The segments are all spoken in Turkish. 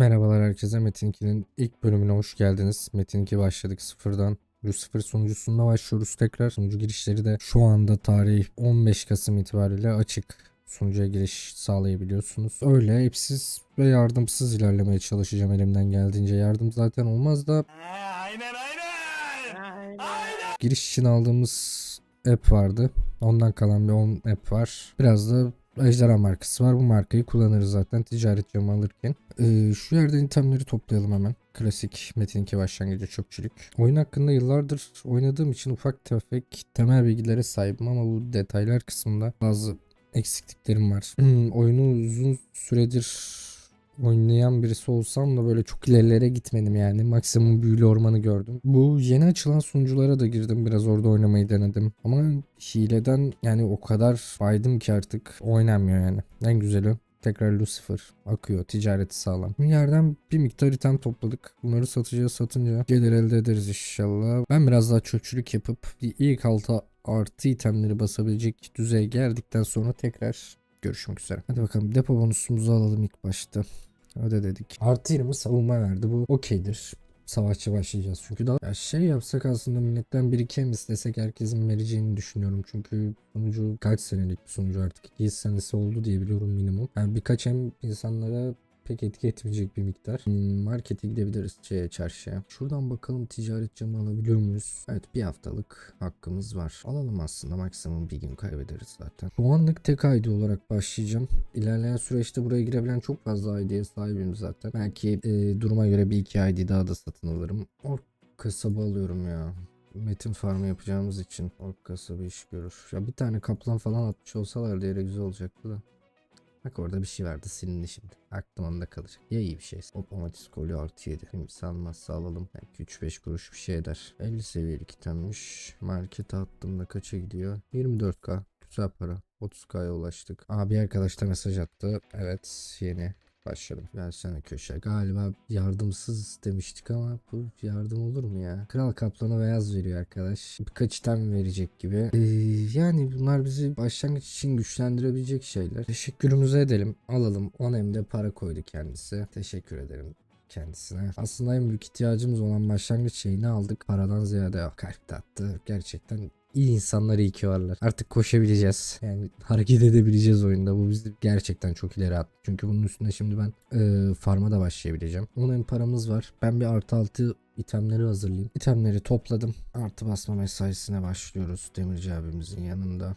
Merhabalar herkese. Metin 2'nin ilk bölümüne hoş geldiniz. Metin 2 başladık sıfırdan. Lucifer sunucusunda başlıyoruz tekrar. Sunucu girişleri de şu anda tarih 15 Kasım itibariyle açık. Sunucuya giriş sağlayabiliyorsunuz. Öyle hepsiz ve yardımsız ilerlemeye çalışacağım elimden geldiğince. Yardım zaten olmaz da Aynen aynen. giriş için aldığımız app vardı. Ondan kalan bir 10 app var. Biraz da Ejderha markası var. Bu markayı kullanırız zaten ticaret camı alırken. Ee, şu yerden itemleri toplayalım hemen. Klasik Metin 2 başlangıcı çöpçülük. Oyun hakkında yıllardır oynadığım için ufak tefek temel bilgilere sahibim ama bu detaylar kısmında bazı eksikliklerim var. Hmm, oyunu uzun süredir oynayan birisi olsam da böyle çok ilerilere gitmedim yani. Maksimum büyülü ormanı gördüm. Bu yeni açılan sunuculara da girdim. Biraz orada oynamayı denedim. Ama hileden yani o kadar baydım ki artık oynanmıyor yani. En güzeli tekrar Lucifer akıyor. Ticareti sağlam. Bir yerden bir miktar item topladık. Bunları satacağız satınca gelir elde ederiz inşallah. Ben biraz daha çöpçülük yapıp ilk alta artı itemleri basabilecek düzeye geldikten sonra tekrar görüşmek üzere. Hadi bakalım depo bonusumuzu alalım ilk başta. Öde dedik. Artı 20 savunma verdi. Bu okeydir. Savaşçı başlayacağız çünkü daha ya şey yapsak aslında milletten bir iki hem istesek herkesin vereceğini düşünüyorum. Çünkü sunucu kaç senelik bir sunucu artık 2 senesi oldu diye biliyorum minimum. Yani birkaç hem insanlara pek etki etmeyecek bir miktar. Hmm, Markete gidebiliriz çarşıya. Şuradan bakalım ticaret camı alabiliyor muyuz? Evet bir haftalık hakkımız var. Alalım aslında maksimum bir gün kaybederiz zaten. Şu anlık tek ID olarak başlayacağım. İlerleyen süreçte buraya girebilen çok fazla ID'ye sahibim zaten. Belki e, duruma göre bir iki ID daha da satın alırım. Ork kasaba alıyorum ya. Metin farmı yapacağımız için ork kasabı iş görür. Ya bir tane kaplan falan atmış olsalar yere güzel olacaktı da. Bak orada bir şey vardı silindi şimdi. Aklım onda kalacak. Ya iyi bir şeyse. Hop amatis kolye artı 7. Şimdi salmazsa alalım. Belki 3-5 kuruş bir şey eder. 50 seviyelik itemmiş. Markete attığımda kaça gidiyor? 24k. Güzel para. 30k'ya ulaştık. Aa bir arkadaş da mesaj attı. Evet yeni. Başladım. Versene köşe. Galiba yardımsız demiştik ama bu yardım olur mu ya? Kral kaplana beyaz veriyor arkadaş. Birkaç item verecek gibi. Ee, yani bunlar bizi başlangıç için güçlendirebilecek şeyler. Teşekkürümüzü edelim. Alalım. 10 hem de para koydu kendisi. Teşekkür ederim kendisine. Aslında en büyük ihtiyacımız olan başlangıç şeyini aldık. Paradan ziyade kalp attı. Gerçekten iyi insanlar iyi ki varlar. Artık koşabileceğiz. Yani hareket edebileceğiz oyunda. Bu bizi gerçekten çok ileri attı. Çünkü bunun üstünde şimdi ben e, farma da başlayabileceğim. Onun hem paramız var. Ben bir artı altı itemleri hazırlayayım. İtemleri topladım. Artı basma mesaisine başlıyoruz. Demirci abimizin yanında.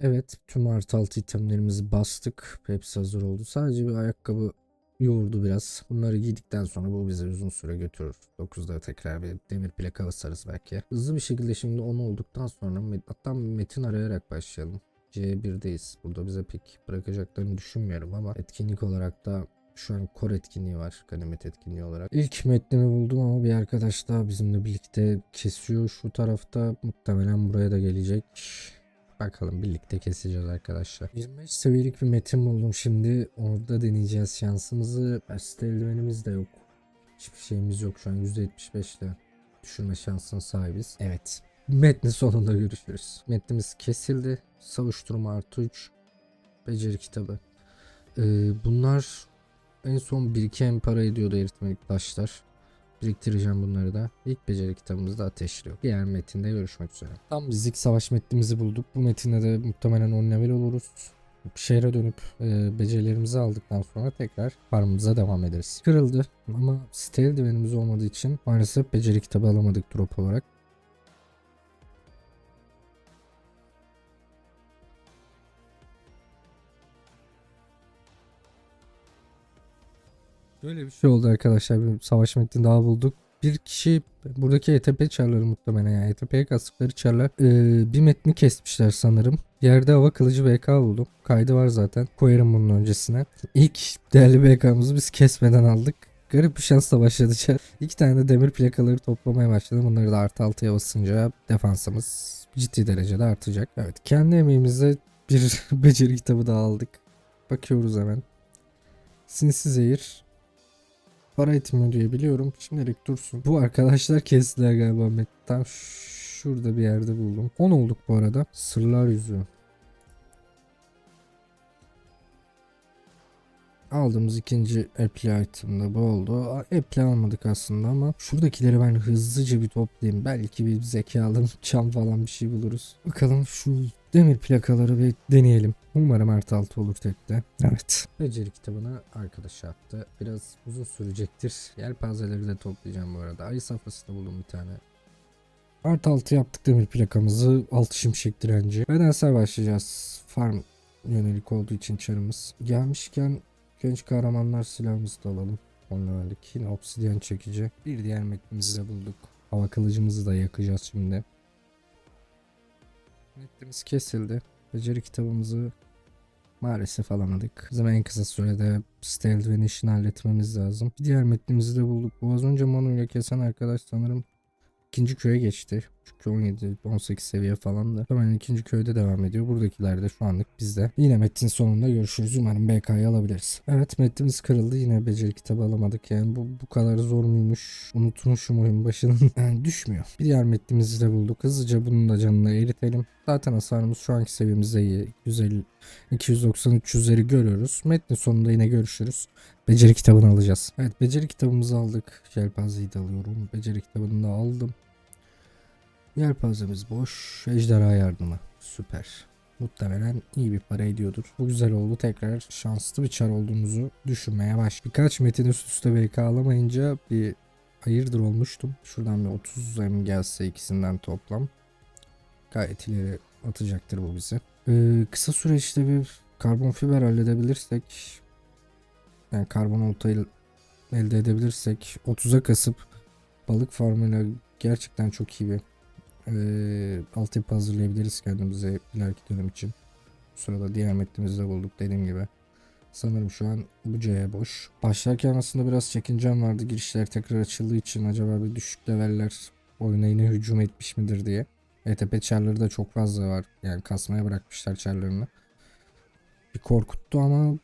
Evet tüm artı altı itemlerimizi bastık. Hepsi hazır oldu. Sadece bir ayakkabı yoğurdu biraz. Bunları giydikten sonra bu bizi uzun süre götürür. 9'da tekrar bir demir plaka basarız belki. Hızlı bir şekilde şimdi 10 olduktan sonra hatta metin arayarak başlayalım. C1'deyiz. Burada bize pek bırakacaklarını düşünmüyorum ama etkinlik olarak da şu an kor etkinliği var. Ganimet etkinliği olarak. İlk metnimi buldum ama bir arkadaş daha bizimle birlikte kesiyor. Şu tarafta muhtemelen buraya da gelecek. Bakalım birlikte keseceğiz arkadaşlar. 25 seviyelik bir metin buldum şimdi. Orada deneyeceğiz şansımızı. Beste eldivenimiz de yok. Hiçbir şeyimiz yok şu an %75 ile düşürme şansına sahibiz. Evet. Metnin sonunda görüşürüz. Metnimiz kesildi. Savuşturma artı 3. Beceri kitabı. Ee, bunlar en son 1-2 en para ediyordu eritmelik taşlar. Biriktireceğim bunları da. İlk beceri kitabımızda ateşliyor. Diğer metinde görüşmek üzere. Tam zik savaş metnimizi bulduk. Bu metinde de muhtemelen 10 level oluruz. Şehre dönüp e, becerilerimizi aldıktan sonra tekrar farmımıza devam ederiz. Kırıldı ama site eldivenimiz olmadığı için maalesef beceri kitabı alamadık drop olarak. Böyle bir şey oldu arkadaşlar. Bir savaş metni daha bulduk. bir kişi buradaki ETP çarları muhtemelen yani ETP'ye kastıkları çarlar e, bir metni kesmişler sanırım. Yerde hava kılıcı BK buldum. Kaydı var zaten. Koyarım bunun öncesine. İlk değerli BK'mızı biz kesmeden aldık. Garip bir şansla başladı. İki tane de demir plakaları toplamaya başladım. Bunları da artı altıya basınca defansımız ciddi derecede artacak. Evet kendi emeğimizle bir beceri kitabı daha aldık. Bakıyoruz hemen. Sinsi zehir. Para etmiyor diye biliyorum. Şimdilik dursun. Bu arkadaşlar kestiler galiba. Met. Tam şurada bir yerde buldum. 10 olduk bu arada. Sırlar yüzüğü. Aldığımız ikinci apply item de bu oldu. Apply almadık aslında ama şuradakileri ben hızlıca bir toplayayım. Belki bir zekalı çam falan bir şey buluruz. Bakalım şu demir plakaları bir deneyelim. Umarım artı altı olur tekte. Evet. Beceri kitabını arkadaş attı. Biraz uzun sürecektir. Yelpazeleri de toplayacağım bu arada. Ayı safhasında buldum bir tane. Artı altı yaptık demir plakamızı. Altı şimşek direnci. Bedensel başlayacağız. Farm yönelik olduğu için çarımız. Gelmişken genç kahramanlar silahımızı da alalım. Onlarlık yine obsidyen çekici. Bir diğer metnimizi de bulduk. Hava kılıcımızı da yakacağız şimdi. Metnimiz kesildi. Beceri kitabımızı maalesef alamadık. Bizim en kısa sürede Stealth ve Nish'ini halletmemiz lazım. Bir diğer metnimizi de bulduk. Bu az önce Manu kesen arkadaş sanırım ikinci köye geçti. Çünkü 17-18 seviye falan da. Hemen ikinci köyde devam ediyor. Buradakiler de şu anlık bizde. Yine metin sonunda görüşürüz. Umarım BK'yı alabiliriz. Evet metnimiz kırıldı. Yine beceri kitabı alamadık. Yani bu, bu kadar zor muymuş? Unutmuşum oyun başının. Yani düşmüyor. Bir diğer metnimizi de bulduk. Hızlıca bunun da canını eritelim. Zaten hasarımız şu anki seviyemizde iyi. 150, 290, 300'leri görüyoruz. Metnin sonunda yine görüşürüz. Beceri kitabını alacağız. Evet beceri kitabımızı aldık. Yelpazeyi de alıyorum. Beceri kitabını da aldım. Yelpazemiz boş. Ejderha yardımı. Süper. Muhtemelen iyi bir para ediyordur. Bu güzel oldu. Tekrar şanslı bir çar olduğumuzu düşünmeye baş. Birkaç metin üst üste BK alamayınca bir hayırdır olmuştum. Şuradan bir 30 M gelse ikisinden toplam. Gayet ileri atacaktır bu bizi. Ee, kısa süreçte bir karbon fiber halledebilirsek yani karbon oltayı elde edebilirsek 30'a kasıp balık farmıyla gerçekten çok iyi bir e, altyapı hazırlayabiliriz kendimize ileriki dönem için. Bu sırada diğer metnimizi de bulduk dediğim gibi. Sanırım şu an bu C boş. Başlarken aslında biraz çekincem vardı. Girişler tekrar açıldığı için acaba bir düşük leveller oyuna yine hücum etmiş midir diye. ETP çarları da çok fazla var. Yani kasmaya bırakmışlar çarlarını. Bir korkuttu ama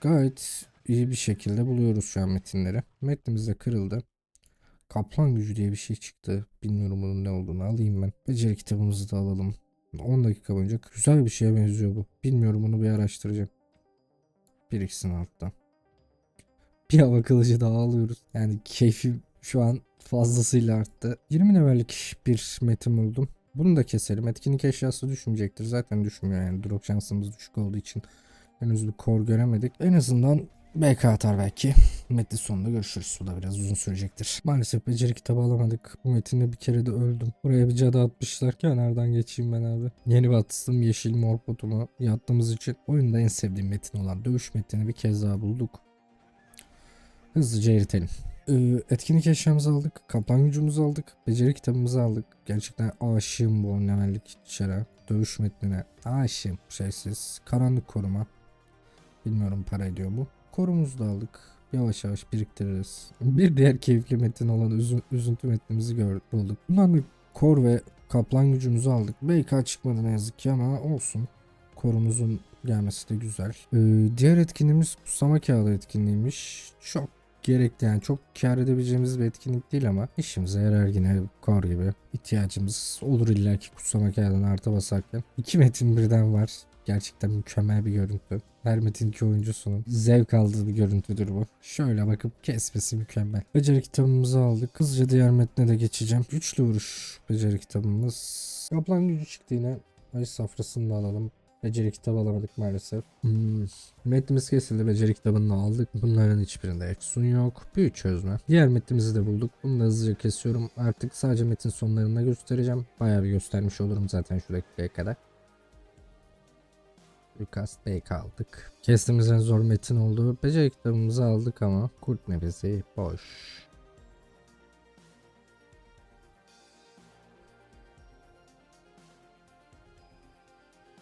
gayet iyi bir şekilde buluyoruz şu an metinleri. Metnimiz de kırıldı. Kaplan gücü diye bir şey çıktı. Bilmiyorum bunun ne olduğunu alayım ben. Beceri kitabımızı da alalım. 10 dakika boyunca güzel bir şeye benziyor bu. Bilmiyorum bunu bir araştıracağım. Bir ikisini altta. Bir hava kılıcı daha alıyoruz. Yani keyfi şu an fazlasıyla arttı. 20 levellik bir metin buldum. Bunu da keselim. Etkinlik eşyası düşmeyecektir. Zaten düşmüyor yani. Drop şansımız düşük olduğu için henüz bir kor göremedik. En azından BK atar belki. Metnin sonunda görüşürüz. Bu da biraz uzun sürecektir. Maalesef beceri kitabı alamadık. Bu metinde bir kere de öldüm. Buraya bir cadı atmışlar. Kenardan geçeyim ben abi. Yeni bir atıştım yeşil mor potumu yattığımız için. Oyunda en sevdiğim metin olan dövüş metnini bir kez daha bulduk. Hızlıca eritelim. Ee, etkinlik eşyamızı aldık. Kaplan gücümüzü aldık. Beceri kitabımızı aldık. Gerçekten aşığım bu oynamellik içeri. Dövüş metnine aşığım. Şeysiz. Karanlık koruma. Bilmiyorum para ediyor mu. Korumuzu aldık. Yavaş yavaş biriktiririz. Bir diğer keyifli metin olan üzü- üzüntü metnimizi gördük, bulduk. Bundan kor ve kaplan gücümüzü aldık. BK çıkmadı ne yazık ki ama olsun. Korumuzun gelmesi de güzel. Ee, diğer etkinliğimiz kutsama kağıdı etkinliğiymiş. Çok gerekli yani çok kar edebileceğimiz bir etkinlik değil ama işimize yarar yine kor gibi ihtiyacımız olur illaki kutsama kağıdını arta basarken. İki metin birden var. Gerçekten mükemmel bir görüntü. Her metinki oyuncusunun zevk aldığı bir görüntüdür bu. Şöyle bakıp kesmesi mükemmel. Beceri kitabımızı aldık. Hızlıca diğer metne de geçeceğim. Güçlü vuruş beceri kitabımız. Kaplan gücü çıktı yine. Ay safrasını da alalım. Beceri kitabı alamadık maalesef. Hmm. Metnimiz kesildi. Beceri kitabını aldık. Bunların hiçbirinde eksun yok. Büyü çözme. Diğer metnimizi de bulduk. Bunu da hızlıca kesiyorum. Artık sadece metin sonlarında göstereceğim. Bayağı bir göstermiş olurum zaten şu dakikaya kadar. Lucas Bake aldık. Kestimizin zor metin olduğu beceri kitabımızı aldık ama kurt nefesi boş.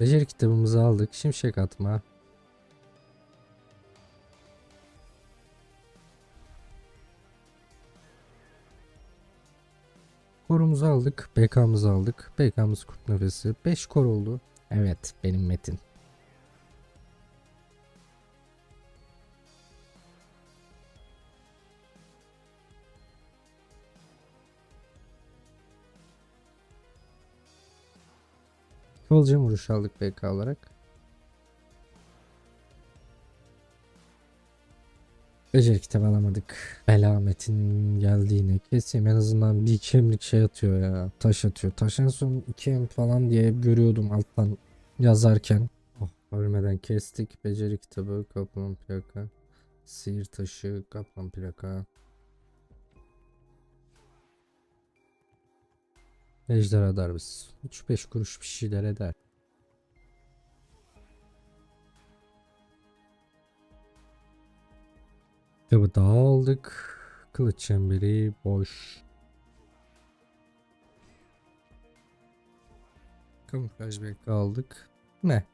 Beceri kitabımızı aldık. Şimşek atma. Korumuzu aldık. BK'mızı aldık. BK'mız kurt nefesi. 5 kor oldu. Evet benim metin. Kıvılcım vuruş aldık BK olarak. Beceri kitabı alamadık. Belametin geldiğine keseyim en azından bir iki şey atıyor ya. Taş atıyor. Taş en son 2 em falan diye görüyordum alttan yazarken. Oh ölmeden kestik. Beceri kitabı, kaplan plaka, sihir taşı, kaplan plaka. Ejderha darbesi. 3-5 kuruş bir şeyler eder. Kitabı daha aldık. Kılıç çemberi boş. Kamuflaj belki aldık. Ne?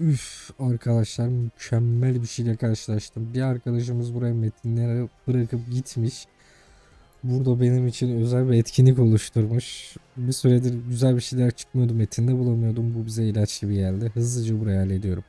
Üf arkadaşlar mükemmel bir şeyle karşılaştım. Bir arkadaşımız buraya metinleri bırakıp gitmiş. Burada benim için özel bir etkinlik oluşturmuş. Bir süredir güzel bir şeyler çıkmıyordu. Metinde bulamıyordum. Bu bize ilaç gibi geldi. Hızlıca buraya hallediyorum.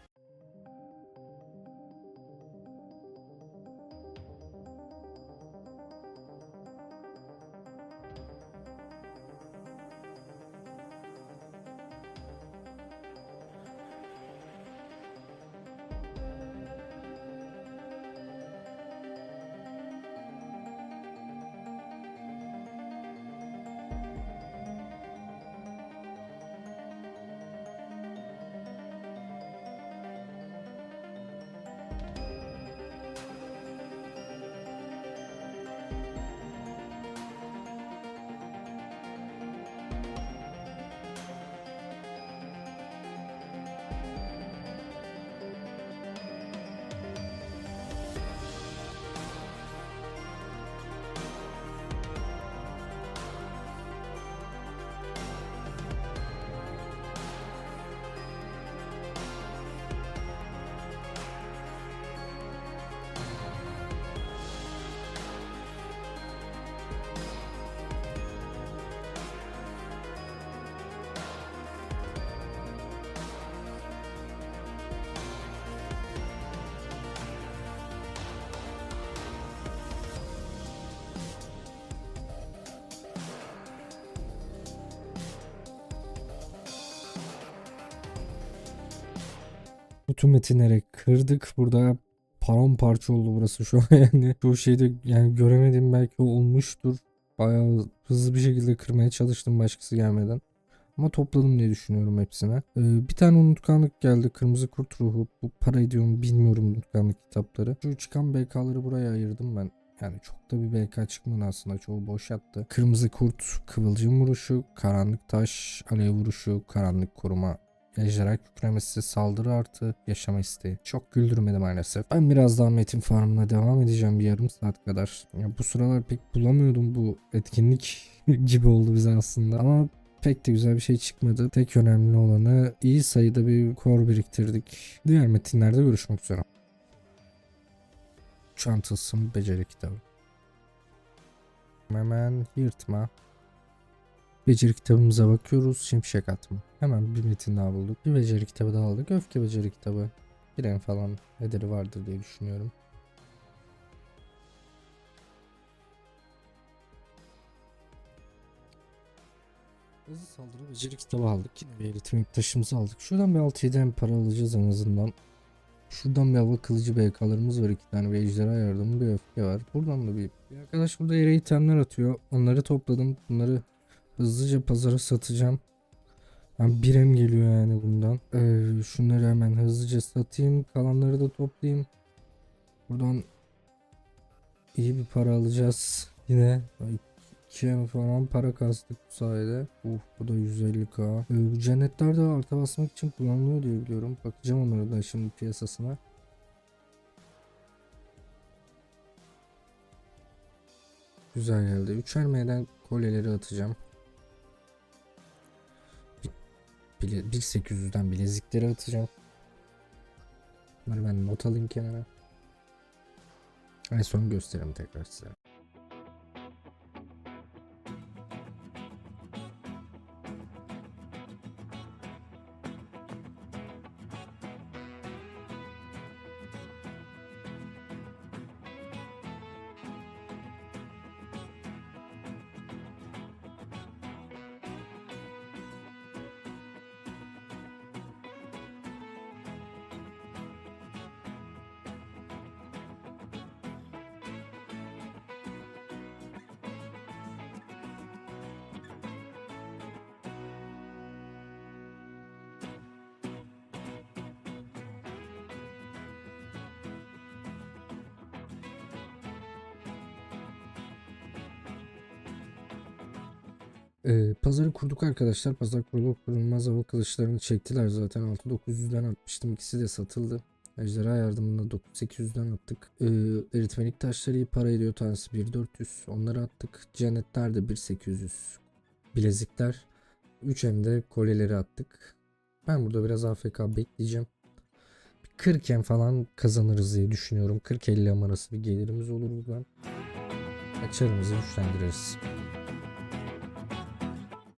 Bütün metinleri kırdık. Burada paramparça oldu burası şu an yani. Çoğu şeyde yani göremediğim belki olmuştur. Bayağı hızlı bir şekilde kırmaya çalıştım başkası gelmeden. Ama topladım diye düşünüyorum hepsine. Ee, bir tane unutkanlık geldi. Kırmızı Kurt Ruhu. Bu para ediyor mu bilmiyorum unutkanlık kitapları. Şu çıkan BK'ları buraya ayırdım ben. Yani çok da bir BK çıkmadı aslında. Çoğu boş yattı. Kırmızı Kurt, Kıvılcım Vuruşu, Karanlık Taş, Alev Vuruşu, Karanlık Koruma, Ejderha kükremesi, saldırı artı, yaşama isteği. Çok güldürmedi maalesef. Ben biraz daha Metin Farm'ına devam edeceğim bir yarım saat kadar. Ya bu sıralar pek bulamıyordum bu etkinlik gibi oldu bize aslında. Ama pek de güzel bir şey çıkmadı. Tek önemli olanı iyi sayıda bir kor biriktirdik. Diğer metinlerde görüşmek üzere. Çantasın beceri kitabı. Hemen yırtma. Beceri kitabımıza bakıyoruz. Şimşek atma. Hemen bir metin daha bulduk. Bir beceri kitabı daha aldık. Öfke beceri kitabı. Bir en falan ederi vardır diye düşünüyorum. Hızlı saldırı beceri kitabı aldık. Yine bir eritmik taşımızı aldık. Şuradan bir 6-7 en para alacağız en azından. Şuradan bir hava kılıcı BK'larımız var. iki tane bir ejderha yardımı bir öfke var. Buradan da bir... Bir arkadaş burada yere itemler atıyor. Onları topladım. Bunları hızlıca pazara satacağım. Yani bir em geliyor yani bundan. Ee, şunları hemen hızlıca satayım. Kalanları da toplayayım. Buradan iyi bir para alacağız. Yine 2 em falan para kastık bu sayede. Uh bu da 150k. Ee, bu cennetler de arta basmak için kullanılıyor diye biliyorum. Bakacağım onlara da şimdi piyasasına. Güzel geldi. Üçer M'den kolyeleri atacağım. Bile, 1800'den bilezikleri atacağım. Bunları ben not alayım kenara. En son gösteririm tekrar size. Ee, pazarı kurduk arkadaşlar. Pazar kurulup kurulmaz hava kılıçlarını çektiler zaten. 6900'den atmıştım. İkisi de satıldı. Ejderha yardımında 9800'den attık. Ee, eritmenik taşları iyi para ediyor. Tanesi 1400. Onları attık. Cennetler de 1800. Bilezikler. 3M'de kolyeleri attık. Ben burada biraz AFK bekleyeceğim. Bir 40 em falan kazanırız diye düşünüyorum. 40-50 em arası bir gelirimiz olur buradan. Açarımızı güçlendiririz.